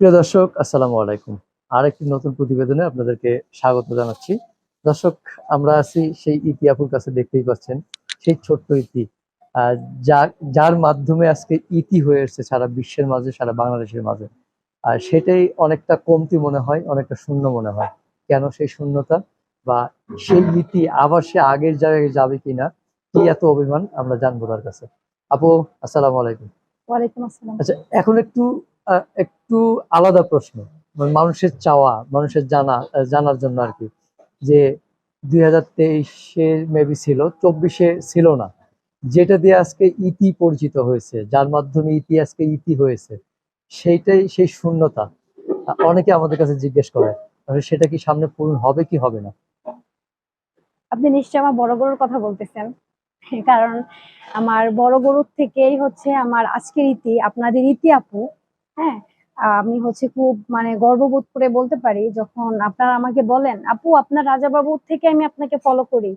প্রিয় দর্শক আসসালামু আলাইকুম। আরেকটি নতুন প্রতিবেদনে আপনাদেরকে স্বাগত জানাচ্ছি। দর্শক আমরা আছি সেই ইতি আপুর কাছে দেখতেই পাচ্ছেন সেই ছোট্ট ইতি। যার মাধ্যমে আজকে ইতি হয়ে এসেছে সারা বিশ্বের মাঝে সারা বাংলাদেশের মাঝে। আর সেটাই অনেকটা কমতি মনে হয় অনেকটা শূন্য মনে হয়। কেন সেই শূন্যতা? বা সেই ইতি আবার সে আগের জায়গায় যাবে কিনা? কি এত অভিমান? আমরা জানব তার কাছে। আপু আসসালামু আলাইকুম। ওয়ালাইকুম আসসালাম। আচ্ছা এখন একটু একটু আলাদা প্রশ্ন মানে মানুষের চাওয়া, মানুষের জানা জানার জন্য আর কি, যে দুই হাজার তেইশে মেবি ছিল, চব্বিশে ছিল না। যেটা দিয়ে আজকে ইতি পরিচিত হয়েছে, যার মাধ্যমে ইতি আজকে ইতি হয়েছে, সেইটাই, সেই শূন্যতা অনেকে আমাদের কাছে জিজ্ঞেস করে সেটা কি সামনে পূরণ হবে কি হবে না? আপনি নিশ্চয়ই আমার বড় গরুর কথা বলতেছেন, কারণ আমার বড় গরুর থেকেই হচ্ছে আমার আজকের ইতি, আপনাদের ইতি আপু হ্যাঁ আমি হচ্ছে খুব মানে গর্ববোধ করে বলতে পারি, যখন আপনারা আমাকে বলেন, আপু, আপনার রাজাবাবুর থেকে আমি আপনাকে ফলো করি।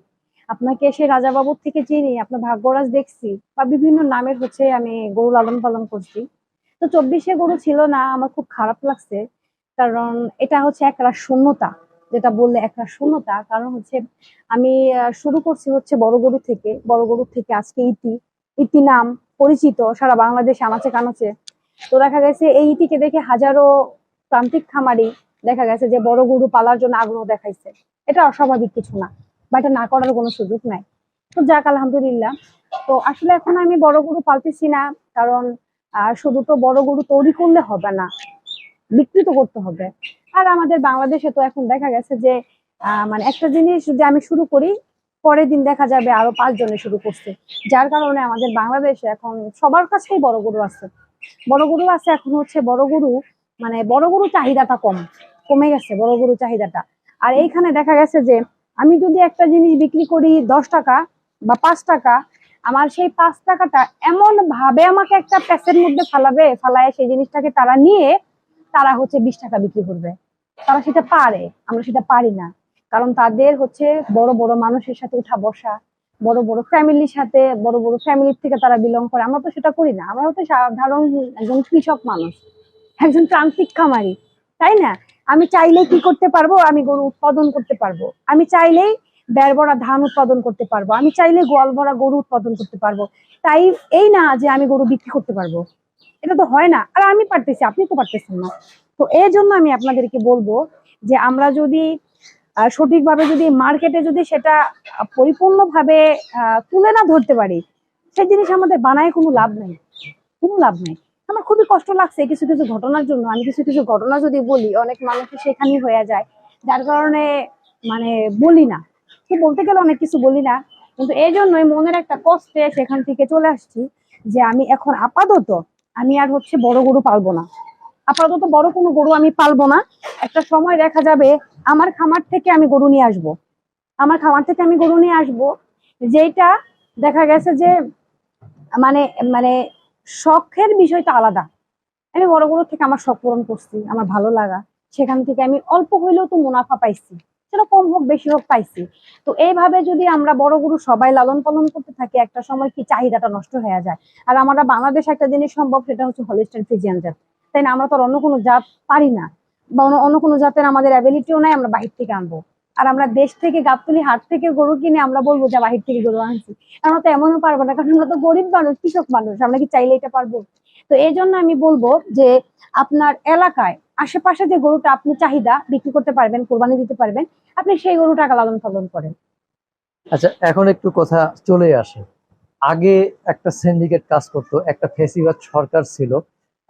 আপনাকে সেই রাজাবাবুর থেকে চিনি, আপনার ভাগ্যরাজ দেখছি। বা বিভিন্ন নামের হচ্ছে আমি গরু লালন পালন করছি। তো চব্বিশে গরু ছিল না, আমার খুব খারাপ লাগছে। কারণ এটা হচ্ছে একটা শূন্যতা, যেটা বললে একটা শূন্যতা। কারণ হচ্ছে আমি শুরু করছি হচ্ছে বড় গরু থেকে। বড় গরু থেকে আজকে ইতি। ইতি নাম পরিচিত সারা বাংলাদেশে আনাচে কানাচে। তো দেখা গেছে এই ইতিকে দেখে হাজারো প্রান্তিক খামারি দেখা গেছে যে বড় গরু পালার জন্য আগ্রহ দেখাইছে। এটা অস্বাভাবিক কিছু না, বা এটা না করার কোনো সুযোগ নাই। তো যাক, আলহামদুলিল্লাহ। তো আসলে এখন আমি বড় গরু পালতেছি না, কারণ শুধু তো বড় গরু তৈরি করলে হবে না বিকৃত করতে হবে। আর আমাদের বাংলাদেশে তো এখন দেখা গেছে যে মানে একটা জিনিস যদি আমি শুরু করি, পরের দিন দেখা যাবে আরও পাঁচ জনে শুরু করছে। যার কারণে আমাদের বাংলাদেশে এখন সবার কাছেই বড় গরু আছে। বড় গরু আছে, এখন হচ্ছে বড় গরু মানে বড় গরু চাহিদাটা কম, কমে গেছে বড় গরু চাহিদাটা। আর এইখানে দেখা গেছে যে, আমি যদি একটা জিনিস বিক্রি করি দশ টাকা বা পাঁচ টাকা, আমার সেই পাঁচ টাকাটা এমন ভাবে আমাকে একটা প্যাসের মধ্যে ফালাবে, ফালায় সেই জিনিসটাকে তারা নিয়ে, তারা হচ্ছে বিশ টাকা বিক্রি করবে। তারা সেটা পারে, আমরা সেটা পারি না। কারণ তাদের হচ্ছে বড় বড় মানুষের সাথে উঠা বসা বড় বড় ফ্যামিলির সাথে, বড় বড় ফ্যামিলির থেকে তারা বিলং করে। আমরা তো সেটা করি না। আমরা তো সাধারণ একজন কৃষক মানুষ, একজন প্রান্তিক খামারি তাই না? আমি চাইলেই কি করতে পারব? আমি গরু উৎপাদন করতে পারব। আমি চাইলেই বেড় ভরা ধান উৎপাদন করতে পারব। আমি চাইলে গোয়াল ভরা গরু উৎপাদন করতে পারব। তাই এই না যে আমি গরু বিক্রি করতে পারব। এটা তো হয় না। আর আমি পারতেছি, আপনি তো পারতেছেন না। তো এই জন্য আমি আপনাদেরকে বলব যে আমরা যদি সঠিকভাবে যদি মার্কেটে যদি সেটা পরিপূর্ণভাবে তুলে না ধরতে পারি, সেই জিনিস আমাদের বানায় কোনো লাভ নেই। কোনো লাভ নেই। আমার খুবই কষ্ট লাগছে কিছু কিছু ঘটনার জন্য। আমি কিছু কিছু ঘটনা যদি বলি, অনেক মানুষ সেখানেই হয়ে যায়। যার কারণে মানে বলি না। তো বলতে গেলে অনেক কিছু বলি না। কিন্তু এই জন্যই মনের একটা কষ্টে সেখান থেকে চলে আসছি যে আমি এখন আপাতত আমি আর হচ্ছে বড় গরু পালবো না। আপাতত বড় কোনো গরু আমি পালবো না। একটা সময় দেখা যাবে আমার খামার থেকে আমি গরু নিয়ে আসব। আমার খামার থেকে আমি গরু নিয়ে আসব। যেটা দেখা গেছে যে মানে মানে শখের বিষয়টা আলাদা। আমি বড় গরু থেকে আমার শখ পূরণ করছি, আমার ভালো লাগা। সেখান থেকে আমি অল্প হইলেও তো মুনাফা পাইছি। সেটা কম হোক, বেশি হোক পাইছি। তো এইভাবে যদি আমরা বড় গরু সবাই লালন পালন করতে থাকি, একটা সময় কি চাহিদাটা নষ্ট হয়ে যায়? আর আমরা বাংলাদেশ একটা জিনিস সম্ভব, সেটা হচ্ছে হলিস্টাইন ফিজিয়ান জাত। তাই না, আমরা তো অন্য কোনো জাত পারি না বা অন্য- কোনো জাতের আমাদের অ্যাবিলিটিও নাই আমরা বাহির থেকে আনব। আর আমরা দেশ থেকে গাবতলি হাট থেকে গরু কিনে আমরা বলব, যে বাহির থেকে গরু আনছি। আমরা তো এমনও পারব না, কারণ আমরা তো গরিব মানুষ, কৃষক মানুষ, আমরা কি চাইলে এটা পারব? তো এই জন্য আমি বলব যে আপনার এলাকায় আশেপাশে যে গরুটা আপনি চাহিদা বিক্রি করতে পারবেন, কোরবানি দিতে পারবেন, আপনি সেই গরুটাকে লালন পালন করেন। আচ্ছা এখন একটু কথা চলে আসে। আগে একটা সিন্ডিকেট কাজ করতো, একটা ফেসিবাদ সরকার ছিল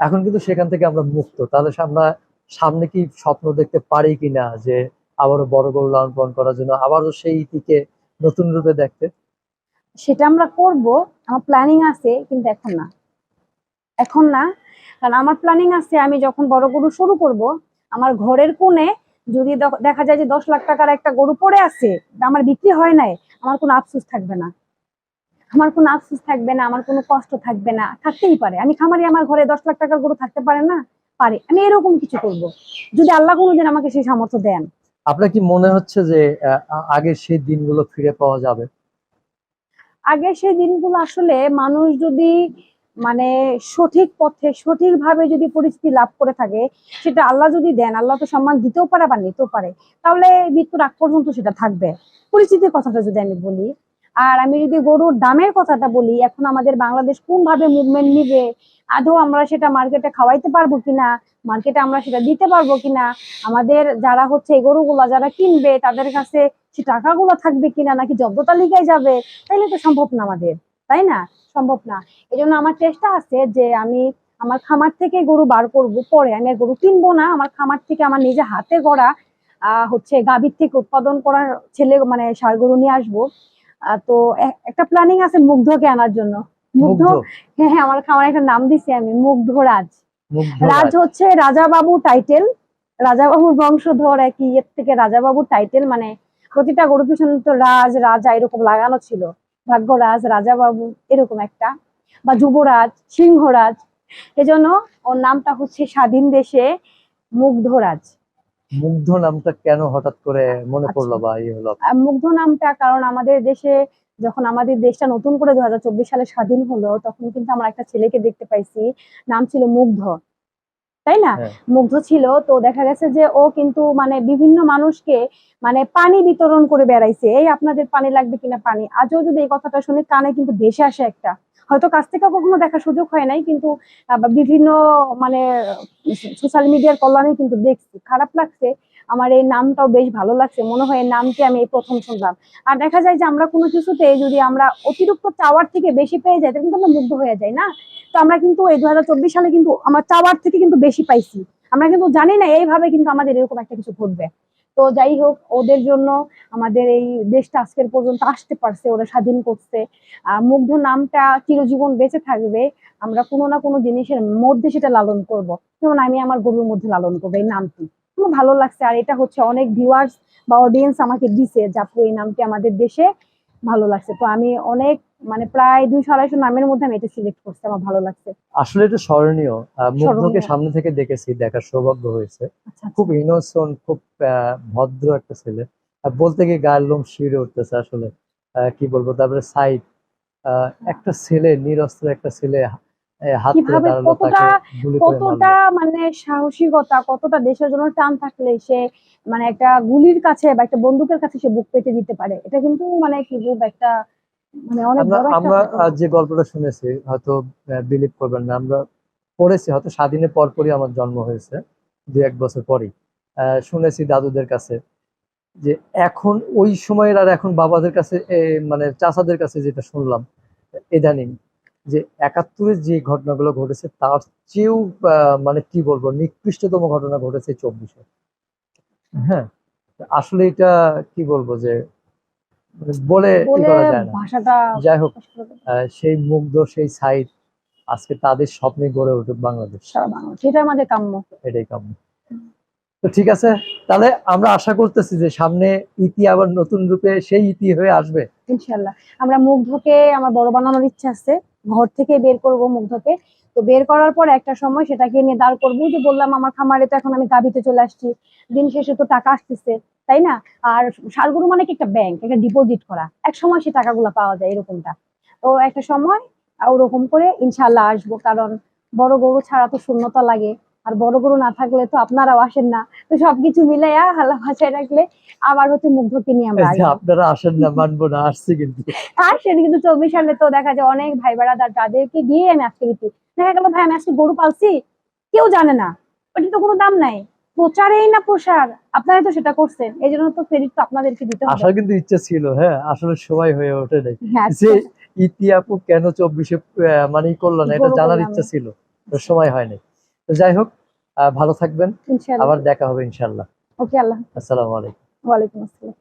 এখন কিন্তু সেখান থেকে আমরা মুক্ত। তাহলে আমরা সামনে কি স্বপ্ন দেখতে পারি কিনা যে আবারও বড় গরু লালন পালন করার জন্য আবারও সেই ইতিকে নতুন রূপে দেখতে? সেটা আমরা করব। আমার প্ল্যানিং আছে, কিন্তু এখন না। এখন না। কারণ আমার প্ল্যানিং আছে, আমি যখন বড় গরু শুরু করব, আমার ঘরের কোণে যদি দেখা যায় যে দশ লাখ টাকার একটা গরু পড়ে আছে, আমার বিক্রি হয় নাই, আমার কোনো আফসোস থাকবে না। আমার কোনো আফসোস থাকবে না আমার কোনো কষ্ট থাকবে না থাকতেই পারে। আমি খামারি আমার ঘরে দশ লাখ টাকার গরু থাকতে পারে না? পারে। আমি এরকম কিছু করব। যদি আল্লাহ কোনোদিন আমাকে সেই সামর্থ্য দেন। আপনার কি মনে হচ্ছে যে আগের সেই দিনগুলো ফিরে পাওয়া যাবে? আগে সেই দিনগুলো আসলে মানুষ যদি মানে সঠিক পথে সঠিকভাবে যদি পরিস্থিতি লাভ করে থাকে সেটা আল্লাহ যদি দেন আল্লাহ তো সম্মান দিতেও পারে বা নিতেও পারে তাহলে মৃত্যুর আগ পর্যন্ত সেটা থাকবে। পরিস্থিতির কথাটা যদি আমি বলি আর আমি যদি গরুর দামের কথাটা বলি এখন আমাদের বাংলাদেশ কোন ভাবে মুভমেন্ট নিবে? আদৌ আমরা সেটা মার্কেটে খাওয়াইতে পারব কিনা? মার্কেটে আমরা সেটা দিতে পারব কিনা? আমাদের যারা হচ্ছে এই গরুগুলা যারা কিনবে তাদের কাছে সে টাকাগুলো থাকবে কিনা নাকি জব্দ তালিকায় যাবে? তাইলে তো সম্ভব না আমাদের তাই না? সম্ভব না। এই জন্য আমার চেষ্টা আছে যে আমি আমার খামার থেকে গরু বার করব পরে। আমি গরু কিনবো না আমার খামার থেকে আমার নিজে হাতে গড়া আহ, হচ্ছে গাভীর থেকে উৎপাদন করার ছেলে মানে সার গরু নিয়ে আসব। তো একটা প্ল্যানিং আছে মুগ্ধকে আনার জন্য। মুগ্ধ হ্যাঁ হ্যাঁ আমার খামার একটা নাম দিছি আমি মুগ্ধ রাজ রাজ রাজ। হচ্ছে রাজাবাবু টাইটেল রাজাবাবুর বংশধর একই ইয়ের থেকে রাজাবাবুর টাইটেল মানে প্রতিটা গরু পিছনে তো রাজ রাজা এরকম লাগানো ছিল। ভাগ্যরাজ রাজাবাবু এরকম একটা। বা যুবরাজ সিংহরাজ। এজন্য ওর নামটা হচ্ছে স্বাধীন দেশে মুগ্ধরাজ। মুগ্ধ নামটা কেন হঠাৎ করে মনে আচ্ছা। পড়ল বা ইয়ে হলো মুগ্ধ নামটা কারণ আমাদের দেশে যখন আমাদের দেশটা নতুন করে দু হাজার চব্বিশ সালে স্বাধীন হলো তখন কিন্তু আমরা একটা ছেলেকে দেখতে পাইছি নাম ছিল মুগ্ধ তাই না? হ্যাঁ। মুগ্ধ ছিল। তো দেখা গেছে যে ও কিন্তু মানে বিভিন্ন মানুষকে মানে পানি বিতরণ করে বেড়াইছে। এই আপনাদের পানি লাগবে কিনা পানি? আজও যদি এই কথাটা শুনে কানে কিন্তু ভেসে আসে একটা। হয়তো কাছ থেকে কখনো দেখার সুযোগ হয় নাই কিন্তু বিভিন্ন মানে সোশ্যাল মিডিয়ার কল্যাণে কিন্তু দেখছি। খারাপ লাগছে। আমার এই নামটাও বেশ ভালো লাগছে, মনে হয় নামটি আমি এই প্রথম শুনলাম। আর দেখা যায় যে আমরা কোনো কিছুতে যদি আমরা অতিরিক্ত চাওয়ার থেকে বেশি পেয়ে যাই, তাহলে কিন্তু আমরা মুগ্ধ হয়ে যাই, না? তো আমরা কিন্তু এই দুই হাজার চব্বিশ সালে কিন্তু আমার চাওয়ার থেকে কিন্তু বেশি পাইছি। আমরা কিন্তু জানি না এইভাবে কিন্তু আমাদের এরকম একটা কিছু ঘটবে। তো যাই হোক, ওদের জন্য আমাদের এই দেশটা আজকের পর্যন্ত আসতে পারছে, ওরা স্বাধীন করছে। মুগ্ধ নামটা চিরজীবন বেঁচে থাকবে। আমরা কোনো না কোনো জিনিসের মধ্যে সেটা লালন করব। যেমন আমি আমার গরুর মধ্যে লালন করব এই নামটি। ভালো লাগছে আর এটা হচ্ছে অনেক ভিউয়ার্স বা অডিয়েন্স আমাকে দিছে যাপু এই নামটি আমাদের দেশে ভালো লাগছে। তো আমি অনেক মানে প্রায় দুইশো আড়াইশো নামের মধ্যে আমি এটা সিলেক্ট করছি আমার ভালো লাগছে। আসলে এটা স্মরণীয় মুগ্ধকে সামনে থেকে দেখেছি দেখার সৌভাগ্য হয়েছে। আচ্ছা খুব ইনোসেন্ট খুব ভদ্র একটা ছেলে। বলতে গিয়ে গায়ের লোম শিউরে উঠতেছে আসলে। কি বলব? তারপরে সাইড একটা ছেলে নিরস্ত্র একটা ছেলে কীভাবে কতটা- মানে সাহসিকতা কতটা দেশের জন্য টান থাকলে সে মানে একটা গুলির কাছে বা একটা বন্দুকের কাছে সে বুক পেতে দিতে পারে? এটা কিন্তু মানে কি বলব একটা মানে অনেক আমরা বড় একটা আমরা যে গল্পটা শুনেছি হয়তো বিলিভ করবেন না আমরা পড়েছি হয়তো স্বাধীনের পরপরই আমার জন্ম হয়েছে দু এক বছর পরই। আহ, শুনেছি দাদুদের কাছে যে এখন ওই সময়ের আর এখন বাবাদের কাছে মানে চাচাদের কাছে যেটা শুনলাম ইদানিং যে একাত্তরের যে ঘটনাগুলো ঘটেছে তার চেয়েও মানে কি বলব নিকৃষ্টতম ঘটনা ঘটেছে চব্বিশে। হ্যাঁ আসলে এটা কি বলব যে মানে বলে করা যায় না। যাই হোক সেই মুগ্ধ সেই সাইড আজকে তাদের স্বপ্নে গড়ে উঠুক বাংলাদেশ। সেটা আমাদের কাম্য। এটাই কাম্য। তো ঠিক আছে তাহলে আমরা আশা করতেছি যে সামনে ইতি আবার নতুন রূপে সেই ইতি হয়ে আসবে। ইনশাল্লাহ আমরা মুগ্ধকে আমার বড় বানানোর ইচ্ছা আছে। ঘর থেকে বের করব মুগ্ধকে। তো বের করার পর একটা সময় সেটাকে নিয়ে দাঁড় করব। যে বললাম, আমার খামারে তো এখন আমি গাভিতে চলে আসছি। দিন শেষে তো টাকা আসতেছে, তাই না? আর সারগুরু মানে কি? একটা ব্যাংক একটা ডিপোজিট করা। এক সময় সে টাকাগুলো পাওয়া যায় এরকমটা। তো একটা সময় ওরকম করে ইনশাল্লাহ আসব। কারণ বড় গরু ছাড়া তো শূন্যতা লাগে। আর বড় গরু না থাকলে তো আপনারাও আসেন না। তো সবকিছু মিলাইয়া হালা ভাষায় রাখলে আবার হচ্ছে মুগ্ধকে নিয়ে আমরা আপনারা আসেন না মানবো না আসছে কিন্তু। আর সেটা কিন্তু চব্বিশ সালে তো দেখা যায় অনেক ভাই বেড়াদার তাদেরকে দিয়ে আমি আজকে দিচ্ছি। দেখা গেল ভাই আমি আজকে গরু পালছি কেউ জানে না। ওটি তো কোনো দাম নাই। প্রচারেই না প্রসার। আপনারা তো সেটা করছেন। এই জন্য তো ক্রেডিট তো আপনাদেরকে দিতে হবে। আসার কিন্তু ইচ্ছা ছিল হ্যাঁ আসলে সময় হয়ে ওঠে নাই। হ্যাঁ যে ইতি আপু কেন চব্বিশে মানে করল না এটা জানার ইচ্ছা ছিল সময় হয়নি তো যাই হোক আহ, ভালো থাকবেন। আবার দেখা হবে ইনশাল্লাহ ওকে আল্লাহ আসসালামু আলাইকুম। ওয়ালাইকুম আসসালাম।